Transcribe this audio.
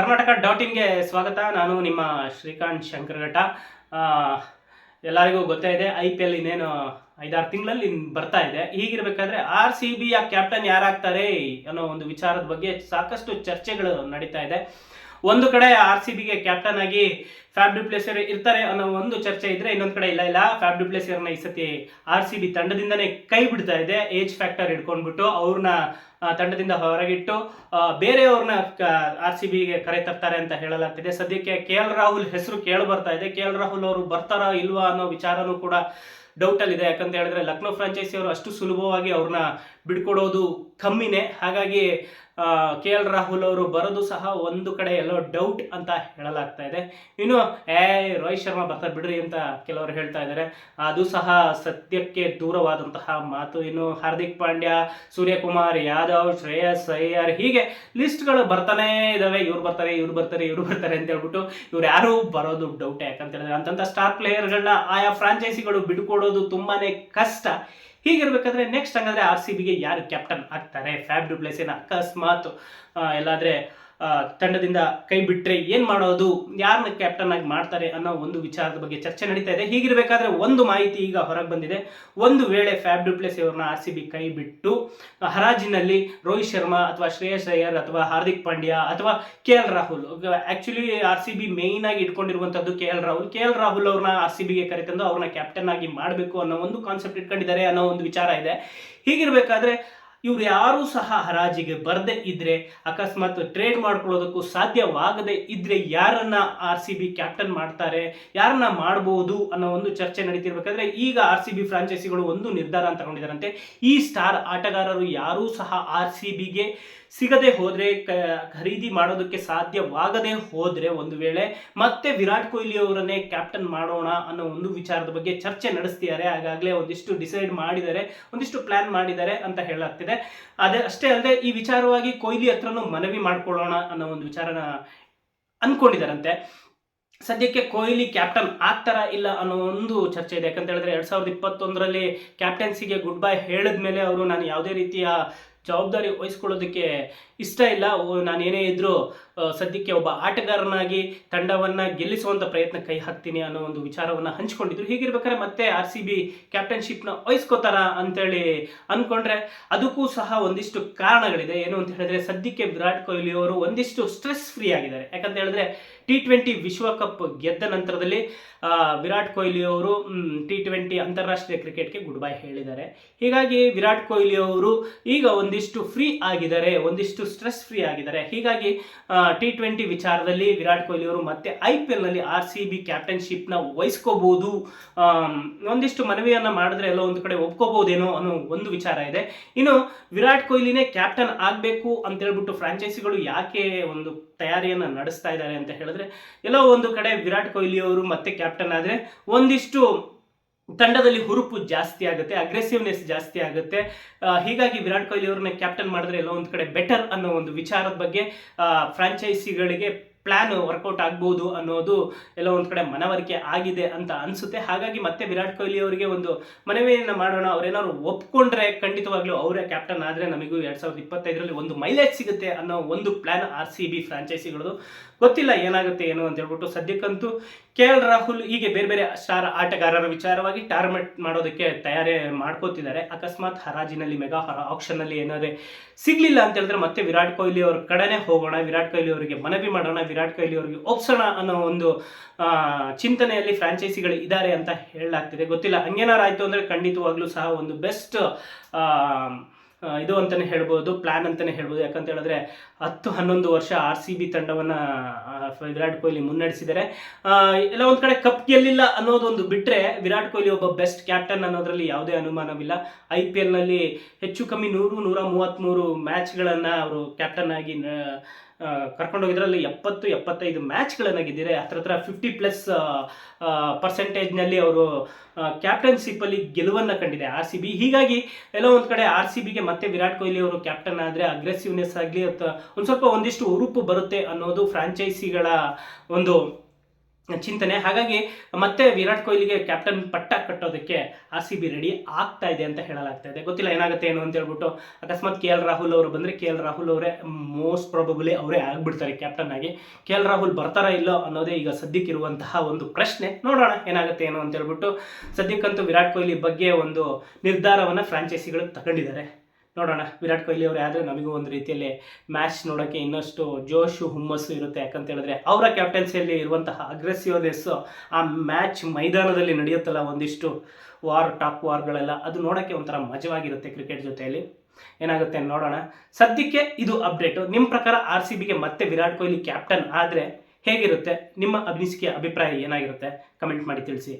Karnataka dot ಇನ್ಗೆ ಸ್ವಾಗತ. ನಾನು ನಿಮ್ಮ ಶ್ರೀಕಾಂತ್ ಶಂಕರಘಟ್ಟ. ಎಲ್ಲರಿಗೂ ಗೊತ್ತೇ ಇದೆ, ಐ ಪಿ ಎಲ್ ಇನ್ನೇನು ಐದಾರು ತಿಂಗಳಲ್ಲಿ ಬರ್ತಾ ಇದೆ. ಹೀಗಿರ್ಬೇಕಾದ್ರೆ ಆರ್ ಸಿ ಬಿಯ ಕ್ಯಾಪ್ಟನ್ ಯಾರಾಗ್ತಾರೆ ಅನ್ನೋ ಒಂದು ವಿಚಾರದ ಬಗ್ಗೆ ಸಾಕಷ್ಟು ಚರ್ಚೆಗಳು ನಡೀತಾ ಇದೆ. ಒಂದು ಕಡೆ ಆರ್ ಸಿ ಬಿಗೆ ಕ್ಯಾಪ್ಟನ್ ಆಗಿ ಫ್ಯಾಬ್ ಡಿಪ್ಲೇಸರ್ ಇರ್ತಾರೆ ಅನ್ನೋ ಒಂದು ಚರ್ಚೆ ಇದ್ರೆ ಇನ್ನೊಂದು ಕಡೆ ಇಲ್ಲ ಇಲ್ಲ. ಫ್ಯಾಬ್ ಡಿಪ್ಲೇಸರ್ನ ಈ ಸತಿ ಆರ್ ಸಿ ಬಿ ತಂಡದಿಂದನೇ ಕೈ ಬಿಡ್ತಾ ಇದೆ. ಏಜ್ ಫ್ಯಾಕ್ಟರ್ ಹಿಡ್ಕೊಂಡ್ಬಿಟ್ಟು ಅವ್ರನ್ನ ತಂಡದಿಂದ ಹೊರಗಿಟ್ಟು ಬೇರೆಯವ್ರನ್ನ ಆರ್ ಸಿ ಬಿಗೆ ಕರೆ ತರ್ತಾರೆ ಅಂತ ಹೇಳಲಾಗ್ತಿದೆ. ಸದ್ಯಕ್ಕೆ ಕೆ ಎಲ್ ರಾಹುಲ್ ಹೆಸರು ಕೇಳಿ ಬರ್ತಾ ಇದೆ. ಕೆ ಎಲ್ ರಾಹುಲ್ ಅವರು ಬರ್ತಾರಾ ಇಲ್ವಾ ಅನ್ನೋ ವಿಚಾರನೂ ಕೂಡ ಡೌಟ್ ಅಲ್ಲಿ ಇದೆ. ಯಾಕಂತ ಹೇಳಿದ್ರೆ ಲಕ್ನೋ ಫ್ರಾಂಚೈಸಿ ಅವರು ಅಷ್ಟು ಸುಲಭವಾಗಿ ಅವ್ರನ್ನ ಬಿಡ್ಕೊಡೋದು ಕಮ್ಮಿನೇ. ಹಾಗಾಗಿ ಕೆ ಎಲ್ ರಾಹುಲ್ ಅವರು ಬರೋದು ಸಹ ಒಂದು ಕಡೆ ಎಲ್ಲೋ ಡೌಟ್ ಅಂತ ಹೇಳಲಾಗ್ತಾ ಇದೆ. ಇನ್ನು, ಏ, ರೋಹಿತ್ ಶರ್ಮಾ ಬರ್ತಾರೆ ಬಿಡ್ರಿ ಅಂತ ಕೆಲವರು ಹೇಳ್ತಾ ಇದ್ದಾರೆ. ಅದು ಸಹ ಸತ್ಯಕ್ಕೆ ದೂರವಾದಂತಹ ಮಾತು. ಇನ್ನು, ಹಾರ್ದಿಕ್ ಪಾಂಡ್ಯ, ಸೂರ್ಯಕುಮಾರ್, ಯಾದವ್, ಶ್ರೇಯಸ್ ಅಯ್ಯರ್ ಹೀಗೆ ಲಿಸ್ಟ್ಗಳು ಬರ್ತಾನೆ ಇದಾವೆ. ಇವ್ರು ಬರ್ತಾರೆ ಇವ್ರು ಬರ್ತಾರೆ ಇವ್ರು ಬರ್ತಾರೆ ಅಂತ ಹೇಳ್ಬಿಟ್ಟು ಇವ್ರು ಯಾರು ಬರೋದು ಡೌಟ್ ಯಾಕಂತ ಹೇಳಿದ್ರೆ. ಅಂತಂತ ಸ್ಟಾರ್ ಪ್ಲೇಯರ್ಗಳನ್ನ ಆಯಾ ಫ್ರಾಂಚೈಸಿಗಳು ಬಿಡ್ಕೊಡೋದು ತುಂಬಾನೇ ಕಷ್ಟ. ಹೀಗಿರ್ಬೇಕಾದ್ರೆ ನೆಕ್ಸ್ಟ್ ಹಂಗಾದ್ರೆ ಆರ್ ಸಿ ಬಿಗೆ ಯಾರು ಕ್ಯಾಪ್ಟನ್ ಆಗ್ತಾರೆ? ಫ್ಯಾಬ್ ಡುಪ್ಲೇಸಿನ ಅಕಸ್ಮಾತ್ ಎಲ್ಲಾದ್ರೆ ತಂಡದಿಂದ ಕೈ ಬಿಟ್ಟರೆ ಏನು ಮಾಡೋದು ಯಾರನ್ನ ಕ್ಯಾಪ್ಟನ್ ಆಗಿ ಮಾಡ್ತಾರೆ ಅನ್ನೋ ಒಂದು ವಿಚಾರದ ಬಗ್ಗೆ ಚರ್ಚೆ ನಡೀತಾ ಇದೆ. ಹೀಗಿರಬೇಕಾದ್ರೆ ಒಂದು ಮಾಹಿತಿ ಈಗ ಹೊರಗೆ ಬಂದಿದೆ. ಒಂದು ವೇಳೆ ಫ್ಯಾಬ್ ಡುಪ್ಲೇಸ್ ಅವ್ರನ್ನ ಆರ್ ಸಿ ಬಿ ಕೈ ಬಿಟ್ಟು, ಹರಾಜಿನಲ್ಲಿ ರೋಹಿತ್ ಶರ್ಮಾ ಅಥವಾ ಶ್ರೇಯಸ್ ಅಯ್ಯರ್ ಅಥವಾ ಹಾರ್ದಿಕ್ ಪಾಂಡ್ಯ ಅಥವಾ K L Rahul actually R C B main ಆಗಿ ಇಟ್ಕೊಂಡಿರುವಂತದ್ದು K L Rahul. K L Rahul ಅವ್ರನ್ನ ಆರ್ ಸಿ ಬಿಗೆ ಕರೆತಂದು ಅವ್ರನ್ನ ಕ್ಯಾಪ್ಟನ್ ಆಗಿ ಮಾಡಬೇಕು ಅನ್ನೋ ಒಂದು ಕಾನ್ಸೆಪ್ಟ್ ಇಟ್ಕೊಂಡಿದ್ದಾರೆ ಅನ್ನೋ ಒಂದು ವಿಚಾರ ಇದೆ. ಹೀಗಿರ್ಬೇಕಾದ್ರೆ ಇವ್ರು ಯಾರೂ ಸಹ ಹರಾಜಿಗೆ ಬರದೇ ಇದ್ರೆ, ಅಕಸ್ಮಾತ್ ಟ್ರೇಡ್ ಮಾಡ್ಕೊಳ್ಳೋದಕ್ಕೂ ಸಾಧ್ಯವಾಗದೇ ಇದ್ರೆ ಯಾರನ್ನ ಆರ್ ಸಿ ಬಿ ಕ್ಯಾಪ್ಟನ್ ಮಾಡ್ತಾರೆ, ಯಾರನ್ನ ಮಾಡಬಹುದು ಅನ್ನೋ ಒಂದು ಚರ್ಚೆ ನಡೀತಿರ್ಬೇಕಾದ್ರೆ ಈಗ ಆರ್ ಸಿ ಬಿ ಫ್ರಾಂಚೈಸಿಗಳು ಒಂದು ನಿರ್ಧಾರ ಅಂತ ತಗೊಂಡಿದ್ದಾರಂತೆ. ಈ ಸ್ಟಾರ್ ಆಟಗಾರರು ಯಾರೂ ಸಹ ಆರ್ ಸಿ ಬಿಗೆ ಸಿಗದೆ ಹೋದ್ರೆ ಖರೀದಿ ಮಾಡೋದಕ್ಕೆ ಸಾಧ್ಯವಾಗದೆ ಹೋದ್ರೆ ಒಂದು ವೇಳೆ ಮತ್ತೆ ವಿರಾಟ್ ಕೊಹ್ಲಿ ಅವರನ್ನೇ ಕ್ಯಾಪ್ಟನ್ ಮಾಡೋಣ ಅನ್ನೋ ಒಂದು ವಿಚಾರದ ಬಗ್ಗೆ ಚರ್ಚೆ ನಡೆಸ್ತಿದ್ದಾರೆ. ಹಾಗಾಗಲೇ ಒಂದಿಷ್ಟು ಡಿಸೈಡ್ ಮಾಡಿದ್ದಾರೆ, ಒಂದಿಷ್ಟು ಪ್ಲಾನ್ ಮಾಡಿದ್ದಾರೆ ಅಂತ ಹೇಳಲಾಗ್ತಿದೆ. ಅದೇ ಅಷ್ಟೇ ಅಲ್ಲದೆ ಈ ವಿಚಾರವಾಗಿ ಕೊಹ್ಲಿ ಹತ್ರನೂ ಮನವಿ ಮಾಡ್ಕೊಳ್ಳೋಣ ಅನ್ನೋ ಒಂದು ವಿಚಾರನ ಅಂದ್ಕೊಂಡಿದ್ದಾರಂತೆ ಸದ್ಯಕ್ಕೆ ಕೊಹ್ಲಿ ಕ್ಯಾಪ್ಟನ್ ಆಗ್ತಾರ ಇಲ್ಲ ಅನ್ನೋ ಒಂದು ಚರ್ಚೆ ಇದೆ. ಯಾಕಂತ ಹೇಳಿದ್ರೆ ಎರಡ್ ಸಾವಿರದ ಇಪ್ಪತ್ತೊಂದರಲ್ಲಿ ಕ್ಯಾಪ್ಟನ್ಸಿಗೆ ಗುಡ್ ಬೈ ಹೇಳಿದ್ಮೇಲೆ ಅವರು ನಾನು ಯಾವುದೇ ರೀತಿಯ ಜವಾಬ್ದಾರಿ ವಹಿಸ್ಕೊಳ್ಳೋದಕ್ಕೆ ಇಷ್ಟ ಇಲ್ಲ. ನಾನು ಏನೇ ಇದ್ದರೂ ಸದ್ಯಕ್ಕೆ ಒಬ್ಬ ಆಟಗಾರನಾಗಿ ತಂಡವನ್ನ ಗೆಲ್ಲಿಸುವಂತ ಪ್ರಯತ್ನ ಕೈ ಹಾಕ್ತೀನಿ ಅನ್ನೋ ಒಂದು ವಿಚಾರವನ್ನ ಹಂಚಿಕೊಂಡಿದ್ರು. ಹೀಗಿರ್ಬೇಕಾದ್ರೆ ಮತ್ತೆ ಆರ್ ಸಿ ಬಿ ಕ್ಯಾಪ್ಟನ್ಶಿಪ್ನ ವಹಿಸ್ಕೋತಾರ ಅಂತೇಳಿ ಅನ್ಕೊಂಡ್ರೆ ಅದಕ್ಕೂ ಸಹ ಒಂದಿಷ್ಟು ಕಾರಣಗಳಿದೆ. ಏನು ಅಂತ ಹೇಳಿದ್ರೆ, ಸದ್ಯಕ್ಕೆ ವಿರಾಟ್ ಕೊಹ್ಲಿ ಅವರು ಒಂದಿಷ್ಟು ಸ್ಟ್ರೆಸ್ ಫ್ರೀ ಆಗಿದ್ದಾರೆ. ಯಾಕಂತ ಹೇಳಿದ್ರೆ ಟಿ ಟ್ವೆಂಟಿ ವಿಶ್ವಕಪ್ ಗೆದ್ದ ನಂತರದಲ್ಲಿ ವಿರಾಟ್ ಕೊಹ್ಲಿ ಅವರು ಟಿ ಟ್ವೆಂಟಿ ಅಂತಾರಾಷ್ಟ್ರೀಯ ಕ್ರಿಕೆಟ್ಗೆ ಗುಡ್ ಬೈ ಹೇಳಿದ್ದಾರೆ. ಹೀಗಾಗಿ ವಿರಾಟ್ ಕೊಹ್ಲಿ ಅವರು ಈಗ ಒಂದಿಷ್ಟು ಫ್ರೀ ಆಗಿದ್ದಾರೆ, ಒಂದಿಷ್ಟು ಸ್ಟ್ರೆಸ್ ಫ್ರೀ ಆಗಿದ್ದಾರೆ. ಹೀಗಾಗಿ ಟಿ ಟ್ವೆಂಟಿ ವಿಚಾರದಲ್ಲಿ ವಿರಾಟ್ ಕೊಹ್ಲಿ ಅವರು ಮತ್ತೆ ಐ ಪಿ ಎಲ್ನಲ್ಲಿ ಆರ್ ಸಿ ಬಿ ಕ್ಯಾಪ್ಟನ್ಶಿಪ್ನ ವಹಿಸ್ಕೋಬಹುದು. ಒಂದಿಷ್ಟು ಮನವಿಯನ್ನು ಮಾಡಿದ್ರೆ ಎಲ್ಲ ಒಂದು ಕಡೆ ಒಪ್ಕೋಬಹುದೇನೋ ಅನ್ನೋ ಒಂದು ವಿಚಾರ ಇದೆ. ಇನ್ನು ವಿರಾಟ್ ಕೊಹ್ಲಿನೇ ಕ್ಯಾಪ್ಟನ್ ಆಗಬೇಕು ಅಂತ ಹೇಳ್ಬಿಟ್ಟು ಫ್ರಾಂಚೈಸಿಗಳು ಯಾಕೆ ಒಂದು ತಯಾರಿಯನ್ನ ನಡೆಸ್ತಾ ಇದ್ದಾರೆ ಅಂತ ಹೇಳಿದ್ರೆ, ಎಲ್ಲೋ ಒಂದು ಕಡೆ ವಿರಾಟ್ ಕೊಹ್ಲಿ ಅವರು ಮತ್ತೆ ಕ್ಯಾಪ್ಟನ್ ಆದರೆ ಒಂದಿಷ್ಟು ತಂಡದಲ್ಲಿ ಹುರುಪು ಜಾಸ್ತಿ ಆಗುತ್ತೆ ಅಗ್ರೆಸಿವ್ನೆಸ್ ಜಾಸ್ತಿ ಆಗುತ್ತೆ. ಹೀಗಾಗಿ ವಿರಾಟ್ ಕೊಹ್ಲಿ ಅವ್ರನ್ನ ಕ್ಯಾಪ್ಟನ್ ಮಾಡಿದ್ರೆ ಎಲ್ಲೋ ಒಂದು ಕಡೆ ಬೆಟರ್ ಅನ್ನೋ ಒಂದು ವಿಚಾರದ ಬಗ್ಗೆ ಫ್ರಾಂಚೈಸಿಗಳಿಗೆ ಪ್ಲಾನ್ ವರ್ಕೌಟ್ ಆಗ್ಬೋದು ಅನ್ನೋದು ಎಲ್ಲೋ ಒಂದು ಕಡೆ ಮನವರಿಕೆ ಆಗಿದೆ ಅಂತ ಅನ್ಸುತ್ತೆ. ಹಾಗಾಗಿ ಮತ್ತೆ ವಿರಾಟ್ ಕೊಹ್ಲಿ ಅವರಿಗೆ ಒಂದು ಮನವಿಯನ್ನು ಮಾಡೋಣ. ಅವ್ರೇನಾದ್ರು ಒಪ್ಕೊಂಡ್ರೆ ಖಂಡಿತವಾಗ್ಲೂ ಅವರೇ ಕ್ಯಾಪ್ಟನ್ ಆದರೆ ನಮಗೂ ಎರಡು ಸಾವಿರದ ಇಪ್ಪತ್ತೈದರಲ್ಲಿ ಒಂದು ಮೈಲೇಜ್ ಸಿಗುತ್ತೆ ಅನ್ನೋ ಒಂದು ಪ್ಲಾನ್ ಆರ್ ಸಿ ಬಿ ಫ್ರಾಂಚೈಸಿಗಳದು ಗೊತ್ತಿಲ್ಲ ಏನಾಗುತ್ತೆ, ಏನು ಅಂತ ಹೇಳ್ಬಿಟ್ಟು ಸದ್ಯಕ್ಕಂತೂ ಕೆ ಎಲ್ ರಾಹುಲ್ ಹೀಗೆ ಬೇರೆ ಬೇರೆ ಸ್ಟಾರ್ ಆಟಗಾರರ ವಿಚಾರವಾಗಿ ಟಾರ್ಮೆಟ್ ಮಾಡೋದಕ್ಕೆ ತಯಾರಿ ಮಾಡ್ಕೋತಿದ್ದಾರೆ. ಅಕಸ್ಮಾತ್ ಹರಾಜಿನಲ್ಲಿ, ಮೆಗಾ ಆಕ್ಷನ್ ಆಪ್ಷನ್ನಲ್ಲಿ ಏನಾದ್ರೆ ಸಿಗ್ಲಿಲ್ಲ ಅಂತ ಹೇಳಿದ್ರೆ ಮತ್ತೆ ವಿರಾಟ್ ಕೊಹ್ಲಿ ಅವ್ರ ಕಡೆನೇ ಹೋಗೋಣ. ವಿರಾಟ್ ಕೊಹ್ಲಿ ಅವರಿಗೆ ಮನವಿ ಮಾಡೋಣ. ವಿರಾಟ್ ಕೊಹ್ಲಿ ಅವರಿಗೆ ಒಪ್ಸೋಣ ಅನ್ನೋ ಒಂದು ಚಿಂತನೆಯಲ್ಲಿ ಫ್ರಾಂಚೈಸಿಗಳು ಇದ್ದಾರೆ ಅಂತ ಹೇಳಲಾಗ್ತಿದೆ. ಗೊತ್ತಿಲ್ಲ ಹಂಗೇನಾರು ಆಯಿತು ಅಂದರೆ ಖಂಡಿತವಾಗ್ಲೂ ಸಹ ಒಂದು ಬೆಸ್ಟ್ ಇದು ಅಂತಲೇ ಹೇಳ್ಬೋದು ಪ್ಲ್ಯಾನ್ ಅಂತಲೇ ಹೇಳ್ಬೋದು. ಯಾಕಂತ ಹೇಳಿದ್ರೆ ಹತ್ತು ಹನ್ನೊಂದು ವರ್ಷ ಆರ್ ಸಿ ಬಿ ತಂಡವನ್ನು ವಿರಾಟ್ ಕೊಹ್ಲಿ ಮುನ್ನಡೆಸಿದ್ದಾರೆ. ಎಲ್ಲ ಒಂದು ಕಡೆ ಕಪ್ ಗೆಲ್ಲಿಲ್ಲ ಅನ್ನೋದೊಂದು ಬಿಟ್ಟರೆ ವಿರಾಟ್ ಕೊಹ್ಲಿ ಒಬ್ಬ ಬೆಸ್ಟ್ ಕ್ಯಾಪ್ಟನ್ ಅನ್ನೋದರಲ್ಲಿ ಯಾವುದೇ ಅನುಮಾನವಿಲ್ಲ. ಐ ಪಿ ಎಲ್ನಲ್ಲಿ ಹೆಚ್ಚು ಕಮ್ಮಿ ನೂರು, ನೂರ ಮೂವತ್ತ್ಮೂರು ಮ್ಯಾಚ್ಗಳನ್ನು ಅವರು ಕ್ಯಾಪ್ಟನ್ ಆಗಿ ಕರ್ಕೊಂಡೋಗಿದ್ರಲ್ಲಿ ಎಪ್ಪತ್ತು, ಎಪ್ಪತ್ತೈದು ಮ್ಯಾಚ್ಗಳನ್ನು ಗೆದ್ದಿದೆ ಹತ್ರ ಹತ್ರ ಫಿಫ್ಟಿ ಪ್ಲಸ್ ಪರ್ಸೆಂಟೇಜ್ನಲ್ಲಿ ಅವರು ಕ್ಯಾಪ್ಟನ್ಶಿಪ್ಪಲ್ಲಿ ಗೆಲುವನ್ನು ಕಂಡಿದೆ. ಆರ್ ಸಿ ಬಿ ಹೀಗಾಗಿ ಎಲ್ಲೋ ಒಂದು ಕಡೆ ಆರ್ ಸಿ ಬಿಗೆ ಮತ್ತೆ ವಿರಾಟ್ ಕೊಹ್ಲಿ ಅವರು ಕ್ಯಾಪ್ಟನ್ ಆದರೆ ಅಗ್ರೆಸಿವ್ನೆಸ್ ಆಗಲಿ ಅಥವಾ ಒಂದು ಸ್ವಲ್ಪ ಒಂದಿಷ್ಟು ಉರುಪು ಬರುತ್ತೆ ಅನ್ನೋದು ಫ್ರಾಂಚೈಸಿಗಳ ಒಂದು ಚಿಂತನೆ. ಹಾಗಾಗಿ ಮತ್ತೆ ವಿರಾಟ್ ಕೊಹ್ಲಿಗೆ ಕ್ಯಾಪ್ಟನ್ ಪಟ್ಟ ಕಟ್ಟೋದಕ್ಕೆ ಆರ್ ಸಿ ಬಿ ರೆಡಿ ಆಗ್ತಾ ಇದೆ ಅಂತ ಹೇಳಲಾಗ್ತಾ ಇದೆ. ಗೊತ್ತಿಲ್ಲ ಏನಾಗುತ್ತೆ ಏನು ಅಂತ ಹೇಳ್ಬಿಟ್ಟು ಅಕಸ್ಮಾತ್ ಕೆ ಎಲ್ ರಾಹುಲ್ ಅವರು ಬಂದರೆ ಕೆ ಎಲ್ ರಾಹುಲ್ ಅವರೇ ಮೋಸ್ಟ್ ಪ್ರಾಬಬಲಿ ಅವರೇ ಆಗ್ಬಿಡ್ತಾರೆ ಕ್ಯಾಪ್ಟನ್ ಆಗಿ. ಕೆ ಎಲ್ ರಾಹುಲ್ ಬರ್ತಾರಾ ಇಲ್ಲೋ ಅನ್ನೋದೇ ಈಗ ಸದ್ಯಕ್ಕಿರುವಂತಹ ಒಂದು ಪ್ರಶ್ನೆ. ನೋಡೋಣ ಏನಾಗುತ್ತೆ ಏನು ಅಂತ ಹೇಳ್ಬಿಟ್ಟು ಸದ್ಯಕ್ಕಂತೂ ವಿರಾಟ್ ಕೊಹ್ಲಿ ಬಗ್ಗೆ ಒಂದು ನಿರ್ಧಾರವನ್ನು ಫ್ರಾಂಚೈಸಿಗಳು ತಗೊಂಡಿದ್ದಾರೆ. ನೋಡೋಣ. ವಿರಾಟ್ ಕೊಹ್ಲಿ ಅವರು ಆದರೆ ನಮಗೂ ಒಂದು ರೀತಿಯಲ್ಲಿ ಮ್ಯಾಚ್ ನೋಡೋಕ್ಕೆ ಇನ್ನಷ್ಟು ಜೋಶು, ಹುಮ್ಮಸ್ಸು ಇರುತ್ತೆ. ಯಾಕಂತ ಹೇಳಿದ್ರೆ ಅವರ ಕ್ಯಾಪ್ಟನ್ಸಿಯಲ್ಲಿ ಇರುವಂತಹ ಅಗ್ರೆಸಿವ್ನೆಸ್ಸು ಆ ಮ್ಯಾಚ್ ಮೈದಾನದಲ್ಲಿ ನಡೆಯುತ್ತಲ್ಲ ಒಂದಿಷ್ಟು ವಾರ್ ಟಾಪ್ ವಾರ್ಗಳೆಲ್ಲ ಅದು ನೋಡೋಕ್ಕೆ ಒಂಥರ ಮಜವಾಗಿರುತ್ತೆ ಕ್ರಿಕೆಟ್ ಜೊತೆಯಲ್ಲಿ. ಏನಾಗುತ್ತೆ ನೋಡೋಣ. ಸದ್ಯಕ್ಕೆ ಇದು ಅಪ್ಡೇಟು ನಿಮ್ಮ ಪ್ರಕಾರ ಆರ್ ಸಿ ಬಿಗೆ ಮತ್ತೆ ವಿರಾಟ್ ಕೊಹ್ಲಿ ಕ್ಯಾಪ್ಟನ್ ಆದರೆ ಹೇಗಿರುತ್ತೆ? ನಿಮ್ಮ ಅಭಿನಿಸಿಕೆಯ ಅಭಿಪ್ರಾಯ ಏನಾಗಿರುತ್ತೆ? ಕಮೆಂಟ್ ಮಾಡಿ ತಿಳಿಸಿ.